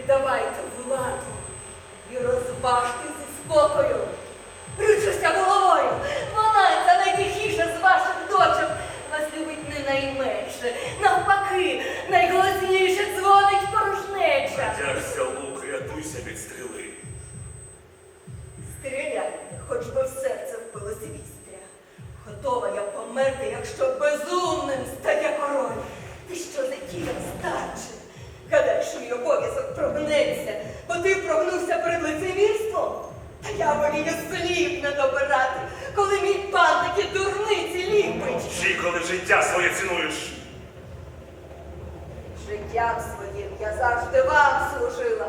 віддавайте владу і розважтеся зі спокою. Ручуся головою. Вона це найтихіша з ваших дочок. Вас любить не найменше. Навпаки, найголосніше дзвонить порожнеча. Радявся лук, рятуйся від стріли. Стріляйте, хоч би в серце вбилося вістря. Готова я померти, якщо безумним. Волію слів не добирати, коли мій пан такі дурниці ліпить. Чи коли життя своє цінуєш? Життям своїм я завжди вам служила.